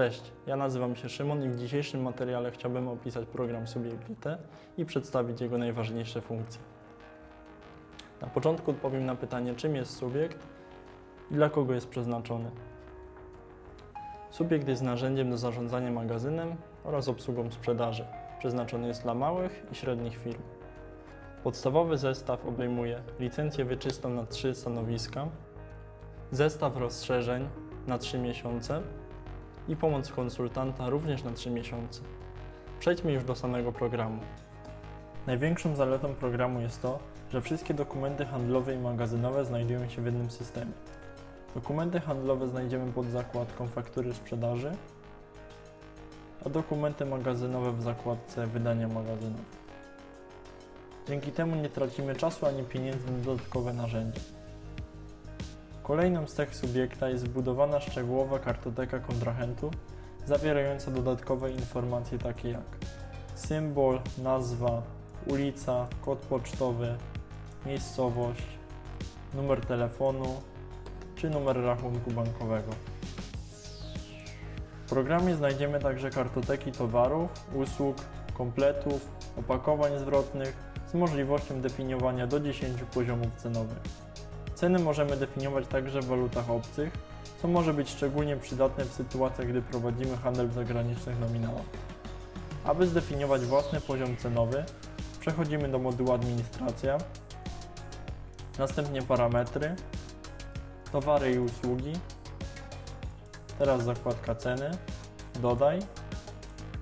Cześć, ja nazywam się Szymon i w dzisiejszym materiale chciałbym opisać program Subjekt.it i przedstawić jego najważniejsze funkcje. Na początku odpowiem na pytanie, czym jest subiekt i dla kogo jest przeznaczony. Subiekt jest narzędziem do zarządzania magazynem oraz obsługą sprzedaży. Przeznaczony jest dla małych i średnich firm. Podstawowy zestaw obejmuje licencję wieczystą na 3 stanowiska, zestaw rozszerzeń na 3 miesiące i pomoc konsultanta również na 3 miesiące. Przejdźmy już do samego programu. Największą zaletą programu jest to, że wszystkie dokumenty handlowe i magazynowe znajdują się w jednym systemie. Dokumenty handlowe znajdziemy pod zakładką faktury sprzedaży, a dokumenty magazynowe w zakładce wydania magazynowe. Dzięki temu nie tracimy czasu ani pieniędzy na dodatkowe narzędzia. Kolejną z cech subiekta jest wbudowana szczegółowa kartoteka kontrahentów, zawierająca dodatkowe informacje takie jak symbol, nazwa, ulica, kod pocztowy, miejscowość, numer telefonu czy numer rachunku bankowego. W programie znajdziemy także kartoteki towarów, usług, kompletów, opakowań zwrotnych z możliwością definiowania do 10 poziomów cenowych. Ceny możemy definiować także w walutach obcych, co może być szczególnie przydatne w sytuacjach, gdy prowadzimy handel w zagranicznych nominałach. Aby zdefiniować własny poziom cenowy, przechodzimy do modułu Administracja, następnie Parametry, Towary i usługi, teraz zakładka Ceny, Dodaj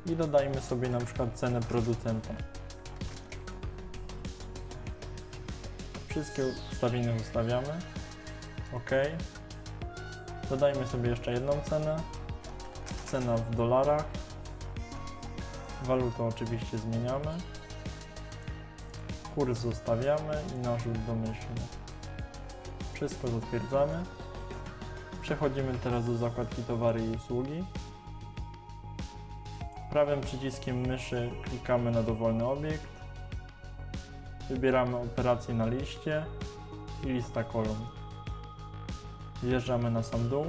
i dodajmy sobie na przykład cenę producenta. Wszystkie ustawienia zostawiamy. OK. Dodajmy sobie jeszcze jedną cenę. Cena w dolarach. Walutę oczywiście zmieniamy. Kurs zostawiamy i narzut domyślny. Wszystko zatwierdzamy. Przechodzimy teraz do zakładki towary i usługi. Prawym przyciskiem myszy klikamy na dowolny obiekt. Wybieramy operację na liście i lista kolumn. Zjeżdżamy na sam dół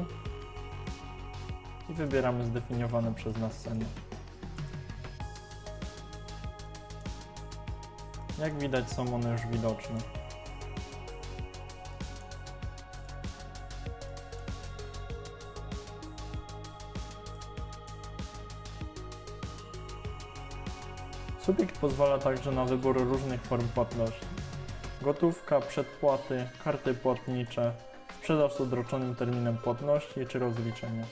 i wybieramy zdefiniowane przez nas ceny. Jak widać są one już widoczne. Subiekt pozwala także na wybór różnych form płatności. Gotówka, przedpłaty, karty płatnicze, sprzedaż z odroczonym terminem płatności czy rozliczenia.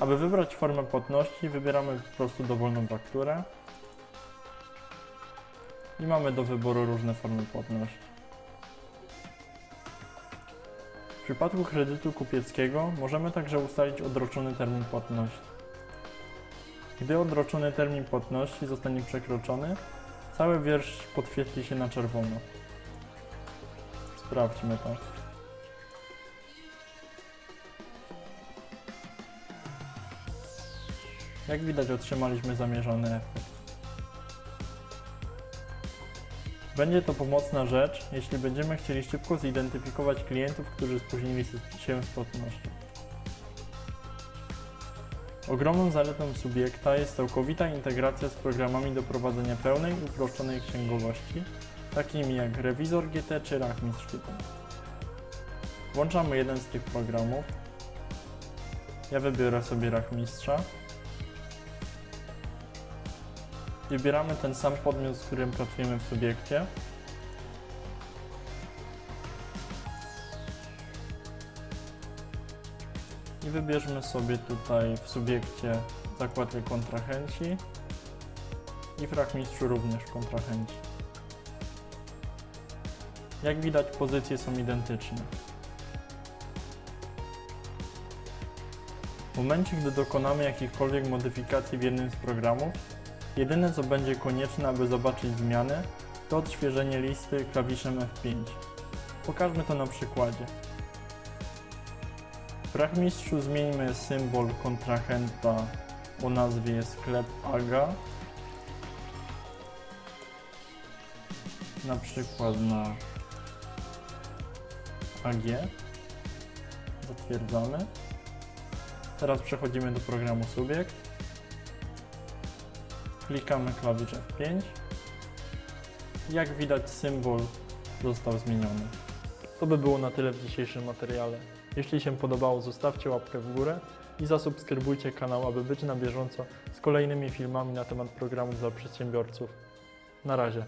Aby wybrać formę płatności, wybieramy po prostu dowolną fakturę i mamy do wyboru różne formy płatności. W przypadku kredytu kupieckiego możemy także ustalić odroczony termin płatności. Gdy odroczony termin płatności zostanie przekroczony, cały wiersz podświetli się na czerwono. Sprawdźmy to. Jak widać otrzymaliśmy zamierzony efekt. Będzie to pomocna rzecz, jeśli będziemy chcieli szybko zidentyfikować klientów, którzy spóźnili się z płatnością. Ogromną zaletą subiekta jest całkowita integracja z programami do prowadzenia pełnej uproszczonej księgowości, takimi jak Rewizor GT czy Rachmistrz GT. Włączamy jeden z tych programów. Ja wybiorę sobie Rachmistrza. Wybieramy ten sam podmiot, z którym pracujemy w subiekcie. I wybierzmy sobie tutaj w subiekcie zakładkę kontrahenci i w rachmistrzu również kontrahenci. Jak widać pozycje są identyczne. W momencie, gdy dokonamy jakichkolwiek modyfikacji w jednym z programów, jedyne co będzie konieczne, aby zobaczyć zmiany, to odświeżenie listy klawiszem F5. Pokażmy to na przykładzie. W Rachmistrzu zmieńmy symbol kontrahenta o nazwie sklep AGA na przykład na AG zatwierdzamy Teraz przechodzimy do programu Subjekt. Klikamy klawisz F5. Jak widać symbol został zmieniony. To by było na tyle w dzisiejszym materiale. Jeśli się podobało, zostawcie łapkę w górę i zasubskrybujcie kanał, aby być na bieżąco z kolejnymi filmami na temat programów dla przedsiębiorców. Na razie.